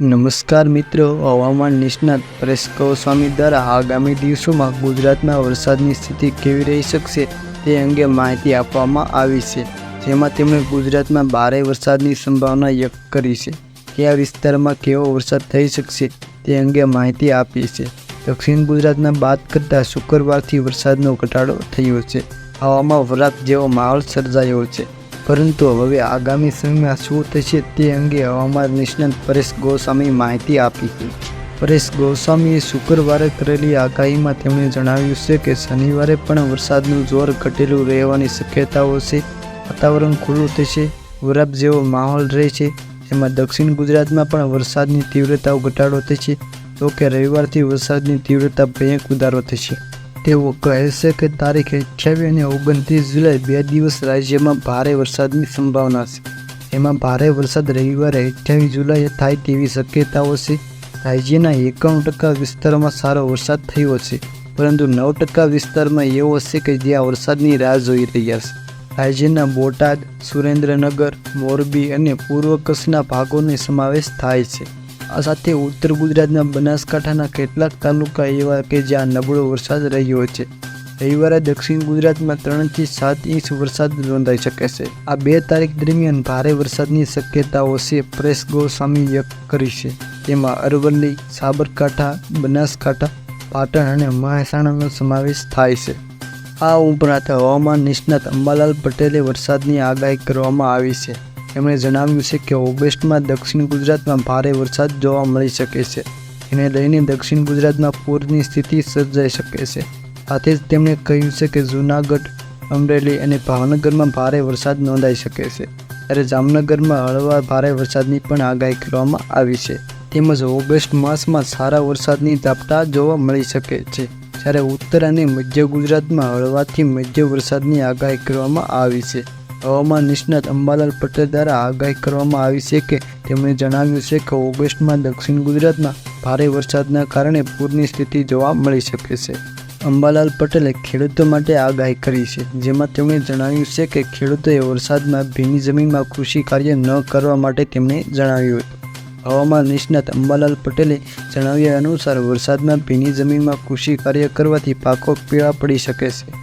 નમસ્કાર મિત્રો, હવામાન નિષ્ણાત પરેશ સ્વામી દ્વારા આગામી દિવસોમાં ગુજરાતમાં વરસાદની સ્થિતિ કેવી રહી શકશે તે અંગે માહિતી આપવામાં આવી છે, જેમાં તેમણે ગુજરાતમાં ભારે વરસાદની સંભાવના વ્યક્ત કરી છે કયા વિસ્તારમાં કેવો વરસાદ થઈ શકશે તે અંગે માહિતી આપી છે. દક્ષિણ ગુજરાતના બાદ કરતાં શુક્રવારથી વરસાદનો ઘટાડો થયો છે. હવામાં વરાપ જેવો માહોલ સર્જાયો છે. પરંતુ હવે આગામી સમયમાં શું થશે તે અંગે હવામાન નિષ્ણાત પરેશ ગોસ્વામી માહિતી આપી હતી પરેશ ગોસ્વામીએ શુક્રવારે કરેલી આગાહીમાં તેમણે જણાવ્યું છે કે શનિવારે પણ વરસાદનું જોર ઘટેલું રહેવાની શક્યતાઓ છે. વાતાવરણ ખુલ્લું થશે વરાપ જેવો માહોલ રહેશે તેમાં દક્ષિણ ગુજરાતમાં પણ વરસાદની તીવ્રતાઓ ઘટાડો થશે તો કે રવિવારથી વરસાદની તીવ્રતા ભયંક વધારો થશે. તેઓ કહે છે કે તારીખ અઠ્યાવીસ અને ઓગણત્રીસ જુલાઈ બે દિવસ રાજ્યમાં ભારે વરસાદની સંભાવના છે. એમાં ભારે વરસાદ રવિવારે અઠ્યાવીસ જુલાઈએ થાય તેવી શક્યતાઓ છે. રાજ્યના એકાણું ટકા વિસ્તારમાં સારો વરસાદ થયો છે, પરંતુ નવ ટકા વિસ્તારમાં એવો છે કે જ્યાં વરસાદની રાહ જોઈ રહ્યા છે. રાજ્યના બોટાદ, સુરેન્દ્રનગર, મોરબી અને પૂર્વ કચ્છના ભાગોનો સમાવેશ થાય છે. આ સાથે ઉત્તર ગુજરાતના બનાસકાંઠાના કેટલાક તાલુકા એવા કે જ્યાં નબળો વરસાદ રહ્યો છે. રવિવારે દક્ષિણ ગુજરાતમાં ત્રણથી સાત ઇંચ વરસાદ નોંધાઈ શકે છે. આ બે તારીખ દરમિયાન ભારે વરસાદની શક્યતાઓ છે, પ્રેસ ગોસ્વામી વ્યક્ત કરી છે. તેમાં અરવલ્લી, સાબરકાંઠા, બનાસકાંઠા, પાટણ અને મહેસાણાનો સમાવેશ થાય છે. આ ઉપરાંત હવામાન નિષ્ણાત અંબાલાલ પટેલે વરસાદની આગાહી કરવામાં આવી છે. તેમણે જણાવ્યું છે કે ઓગસ્ટમાં દક્ષિણ ગુજરાતમાં ભારે વરસાદ જોવા મળી શકે છે. એને લઈને દક્ષિણ ગુજરાતમાં પૂરની સ્થિતિ સર્જાઈ શકે છે. સાથે જ તેમણે કહ્યું છે કે જૂનાગઢ, અમરેલી અને ભાવનગરમાં ભારે વરસાદ નોંધાઈ શકે છે. ત્યારે જામનગરમાં હળવા ભારે વરસાદની પણ આગાહી કરવામાં આવી છે. તેમજ ઓગસ્ટ માસમાં સારા વરસાદની ઝાપટા જોવા મળી શકે છે. જ્યારે ઉત્તર અને મધ્ય ગુજરાતમાં હળવાથી મધ્ય વરસાદની આગાહી કરવામાં આવી છે. હવામાન નિષ્ણાત અંબાલાલ પટેલ દ્વારા આગાહી કરવામાં આવી છે કે તેમણે જણાવ્યું છે કે ઓગસ્ટમાં દક્ષિણ ગુજરાતમાં ભારે વરસાદના કારણે પૂરની સ્થિતિ જોવા મળી શકે છે. અંબાલાલ પટેલે ખેડૂતો માટે આગાહી કરી છે, જેમાં તેમણે જણાવ્યું છે કે ખેડૂતોએ વરસાદમાં ભીની જમીનમાં કૃષિ કાર્ય ન કરવા માટે તેમણે જણાવ્યું હતું. હવામાન નિષ્ણાત અંબાલાલ પટેલે જણાવ્યા અનુસાર વરસાદમાં ભીની જમીનમાં કૃષિ કાર્ય કરવાથી પાકો પીળા પડી શકે છે.